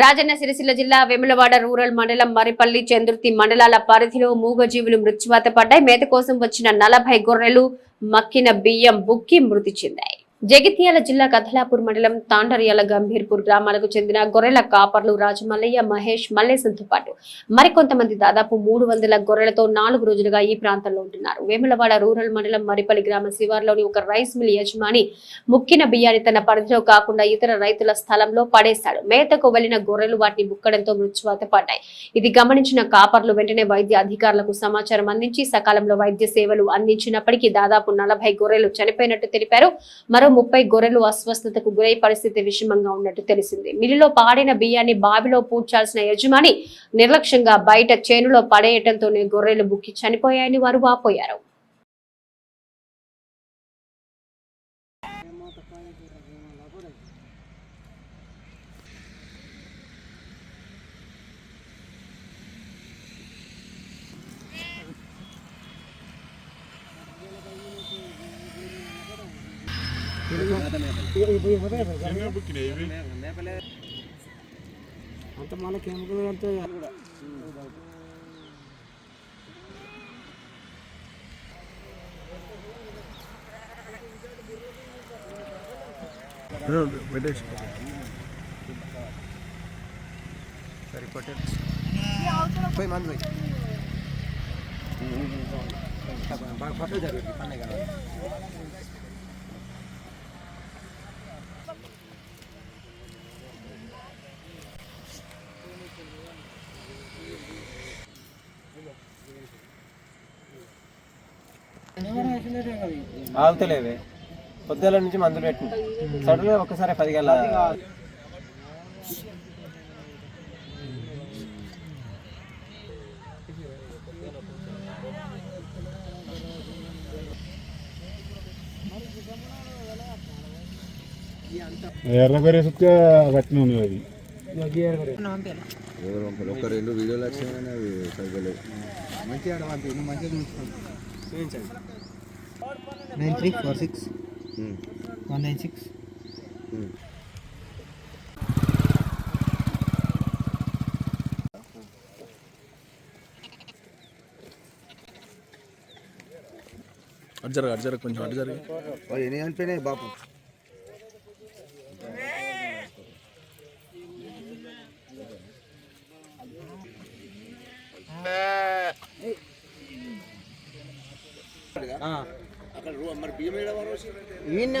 రాజన్న సిరిసిల్ల జిల్లా వెములవాడ రూరల్ మండలం మరిపల్లి చంద్రుతి మండలాల పరిధిలో మూగజీవులు మృత్యువాత పడ్డాయి. మేత కోసం వచ్చిన నలభై గొర్రెలు మక్కిన బియ్యం బుక్కి మృతి చెందాయి. జగిత్యాల జిల్లా కథలాపూర్ మండలం తాండర్యాల గంభీర్పూర్ గ్రామాలకు చెందిన గొర్రెల కాపర్లు రాజమల్లయ్య మహేష్ మల్లేశంతో పాటు మరికొంతమంది దాదాపు మూడు వందల గొర్రెలతో నాలుగు రోజులుగా ఈ ప్రాంతంలో ఉంటున్నారు. వేములవాడ రూరల్ మండలం మరిపల్లి గ్రామ శివార్లోని ఒక రైస్ మిల్ యజమాని ముక్కిన బియ్యాన్ని తన పరిధిలో కాకుండా ఇతర రైతుల స్థలంలో పడేశాడు. మేతకు వెళ్ళిన గొర్రెలు వాటిని బుక్కడంతో మృత్యువాత పడ్డాయి. ఇది గమనించిన కాపర్లు వెంటనే వైద్య అధికారులకు సమాచారం అందించి సకాలంలో వైద్య సేవలు అందించినప్పటికీ దాదాపు నలభై గొర్రెలు చనిపోయినట్టు తెలిపారు. మరో ముప్పై గొర్రెలు అస్వస్థతకు గురై పరిస్థితి విషమంగా ఉన్నట్టు తెలిసింది. మిల్లులో పాడిన బియ్యాన్ని బావిలో పూడ్చాల్సిన యజమాని నిర్లక్ష్యంగా బయట చేనులో పడేయటంతోనే గొర్రెలు బుక్కి చనిపోయాయని వారు వాపోయారు. అంత మన కెమికల్ అంతా పెట్టేసి పోయి మంది పోయి బాగా ఫోటో జరుగుతుంది పన్నే ఆగుతలేవే. పొద్దుల నుంచి మందులు పెట్టు సడన్గా ఒక్కసారి పది గల ఎర్ర బెర్రె సుక్క పట్టిన ఉన్నది అది? ఒక రెండు వీడియోలు వచ్చినాయి మంచిగా మంచిగా చూసుకోండి nine three four six. One nine six. అటు జరగ అటు జరగ కొంచెం అటు జరగ. ఓ, ఎన్ని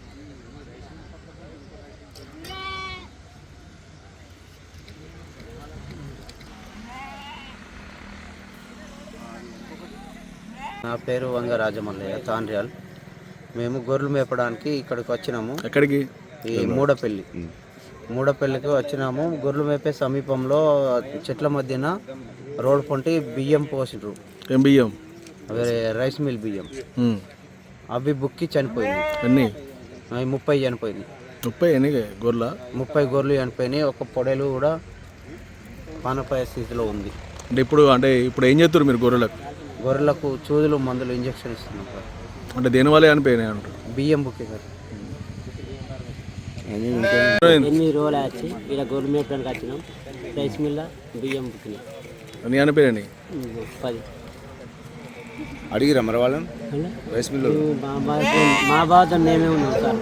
నా పేరు వంగ రాజమల్లయ్య తాండ్రియాల్. మేము గొర్రెలు మేపడానికి ఇక్కడికి వచ్చినాము. ఎక్కడికి? ఈ మూడపల్లి. మూడపల్లికి వచ్చినాము. గొర్రెలు మేపే సమీపంలో చెట్ల మధ్యన రోడ్ పొంటి బియ్యం పోసిండ్రు ఏం బియ్యం? వేరే రైస్ మిల్ బియ్యం. అవి బుక్కి చనిపోయింది ఎన్ని? అవి ముప్పై చనిపోయింది ముప్పై ఎన్ని గొర్రెల? ముప్పై గొర్రెలు చనిపోయినాయి. ఒక పొడేలు కూడా పానపాయ స్థితిలో ఉంది. అంటే ఇప్పుడు అంటే ఇప్పుడు ఏం చేస్తారు మీరు గొర్రెలకు? గొర్రెలకు చూదులు మందులు ఇంజక్షన్ ఇస్తున్నాం సార్. అంటే దేనివల్ల చనిపోయినాయి అంటారు బియ్యం బుక్కి సార్. ఎనిమిది రోజులు వచ్చి ఇలా గొర్రెలు మేపడానికి వచ్చినాం. రైస్ మిల్ల బియ్యం బుక్కినాం అన్ని చనిపోయినాయి పది. అడిగిరా మరి వాళ్ళని? రైస్ మిల్లు మా బాధ మా బాధ మేమే ఉన్నాం సార్.